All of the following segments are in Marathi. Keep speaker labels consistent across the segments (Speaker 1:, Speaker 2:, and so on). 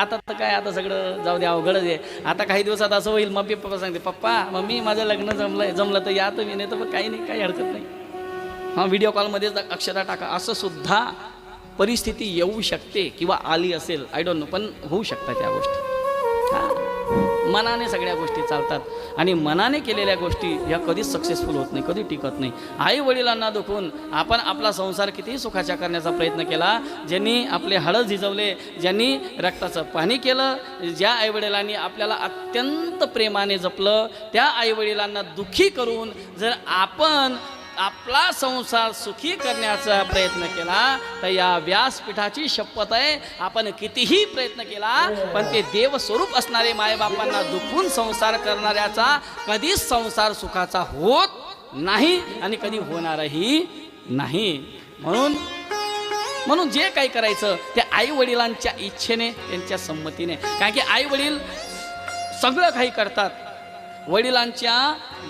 Speaker 1: आता तर काय आता सगळं जाऊ दे अवघडच आहे. आता काही दिवसात असं होईल मम्मी पप्पा सांगते पप्पा मम्मी माझं लग्न जमलंय जमलं तर या तुम्ही नाही तर मग काही नाही काही हरकत नाही. हां व्हिडिओ कॉलमध्येच अक्षरा टाका. असं सुद्धा परिस्थिती येऊ शकते किंवा आली असेल आय डोंट नो पण होऊ शकतात त्या गोष्टी. मनाने सगळ्या गोष्टी चालतात. आणि मनाने केलेल्या गोष्टी ह्या कधीच सक्सेसफुल होत नाही कधी टिकत नाही. आई वडिलांना दुखून आपण आपला संसार कितीही सुखाच्या करण्याचा प्रयत्न केला ज्यांनी आपले हळद झिजवले ज्यांनी रक्ताचं पाणी केलं ज्या आईवडिलांनी आपल्याला अत्यंत प्रेमाने जपलं त्या आईवडिलांना दुःखी करून जर आपण आपला संसार सुखी करण्याचा प्रयत्न केला तर या व्यासपीठाची शपथ आहे. आपण कितीही प्रयत्न केला पण ते देवस्वरूप असणारे मायबापांना दुखून संसार करणाऱ्याचा कधीच संसार सुखाचा होत नाही आणि कधी होणारही नाही. म्हणून म्हणून जे काही करायचं ते आई वडिलांच्या इच्छेने त्यांच्या संमतीने. कारण की आई वडील सगळं काही करतात. वडिलांच्या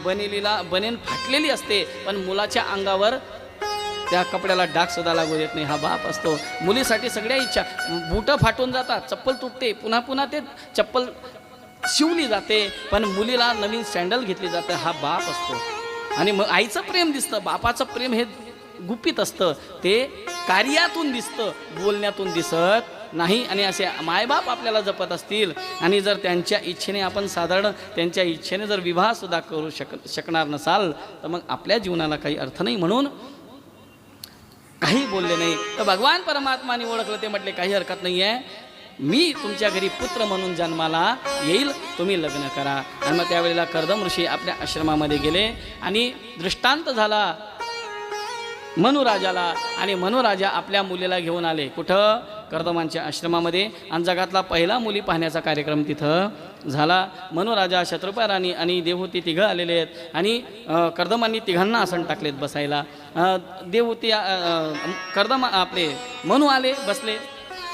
Speaker 1: बनेलीला बनेन फाटलेली असते पण मुलाच्या अंगावर त्या कपड्याला डाग सुद्धा लागू देत नाही. हा बाप असतो. मुलीसाठी सगळ्या इच्छा. बुटं फाटून जातात चप्पल तुटते पुन्हा पुन्हा ते चप्पल शिवली जाते पण मुलीला नवीन सँडल घेतली जाते. हा बाप असतो. आणि मग आईचं प्रेम दिसतं बापाचं प्रेम हे गुपित असतं. ते कार्यातून दिसतं बोलण्यातून दिसत नाही आणि असे मायबाप आपल्याला जपत असतील आणि जर त्यांच्या इच्छेने आपण साधारण त्यांच्या इच्छेने जर विवाहसुद्धा करू शक शकणार नसाल तर मग आपल्या जीवनाला काही अर्थ नाही म्हणून काही बोलले नाही. तर भगवान परमात्माने ओळखलं ते म्हटले काही हरकत नाही आहे मी तुमच्या घरी पुत्र म्हणून जन्माला येईल. तुम्ही लग्न करा. आणि मग त्यावेळेला कर्दम ऋषी आपल्या आश्रमामध्ये गेले आणि दृष्टांत झाला. मनुराजाला आणि मनुराजा आपल्या मुलीला घेऊन आले. कुठं? कर्दमांच्या आश्रमामध्ये आणि जगातला पहिला मुली पाहण्याचा कार्यक्रम तिथं झाला. मनुराजा शत्रुपा राणी आणि देवहूती तिघं आलेले आहेत आणि कर्दमांनी तिघांना आसन टाकलेत बसायला. देवहूती कर्दमा कर्दम आपले मनू आले बसले.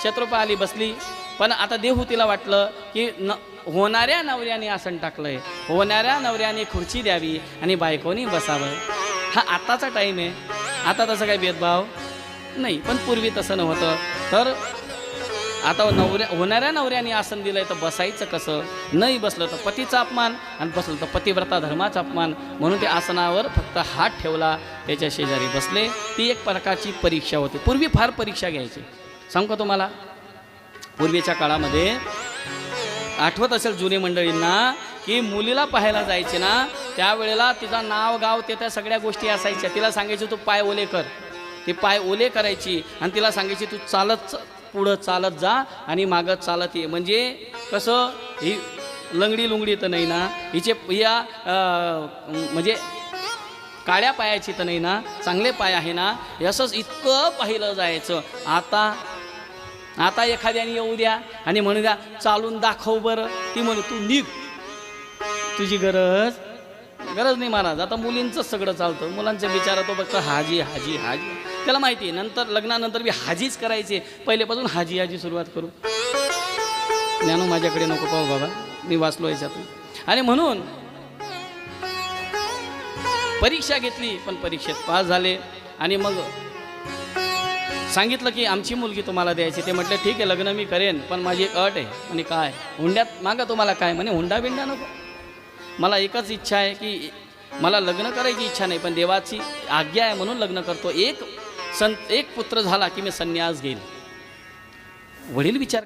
Speaker 1: शत्रुपा आली बसली. पण आता देवहूतीला वाटलं की न होणाऱ्या नवऱ्याने आसन टाकलंय. होणाऱ्या नवऱ्याने खुर्ची द्यावी आणि बायकोनी बसावं. हा आत्ताचा टाईम आहे. आता तसं काही भेदभाव नाही. पण पूर्वी तसं नव्हतं. तर आता नवऱ्या होणाऱ्या नवऱ्याने आसन दिलं आहे तर बसायचं कसं? नाही बसलं तर पतीचा अपमान आणि बसलं तर पतिव्रता धर्माचा अपमान. म्हणून ते आसनावर फक्त हात ठेवला. त्याच्या शेजारी बसले. ती एक प्रकारची परीक्षा होती. पूर्वी फार परीक्षा घ्यायची. सांगू का तुम्हाला? पूर्वीच्या काळामध्ये आठवत असेल जुने मंडळींना की मुलीला पाहायला जायचे ना त्यावेळेला तिचा नाव गाव ते त्या सगळ्या गोष्टी असायच्या. तिला सांगायची तू पाय ओले कर. ते पाय ओले करायची आणि तिला सांगायची तू चालत पुढं चालत जा आणि मागत चालत ये. म्हणजे कसं ही लंगडी लुंगडी तर नाही ना हिचे या म्हणजे काळ्या पायाची तर नाही ना चांगले पाय आहे ना असंच इतकं पाहिलं जायचं. आता आता एखाद्याने येऊ द्या आणि म्हणू द्या चालून दाखव बरं. ती म्हणू तू निघ. तुझी गरज गरज नाही महाराज. आता मुलींचंच सगळं चालतं. मुलांचं विचारात तो फक्त हाजी हाजी हाजी. त्याला माहिती आहे नंतर लग्नानंतर मी हाजीच करायचे. पहिलेपासून हाजी हाजी सुरुवात करू. ज्ञानो माझ्याकडे नको पाहू बाबा. मी वाचलो याच्यातून. आणि म्हणून परीक्षा घेतली पण परीक्षेत पास झाले. आणि मग सांगितलं की आमची मुलगी तुम्हाला द्यायची. ते म्हटलं ठीक आहे लग्न मी करेन पण माझी एक अट आहे. म्हणे काय? हुंड्यात मागा तुम्हाला काय? म्हणे हुंडा बिंडा नको. मला एकच इच्छा आहे की मला लग्न करायची इच्छा नाही पण देवाची आज्ञा आहे म्हणून लग्न करतो. एक सं एक पुत्र झाला की मी संन्यास घेईल वडील विचार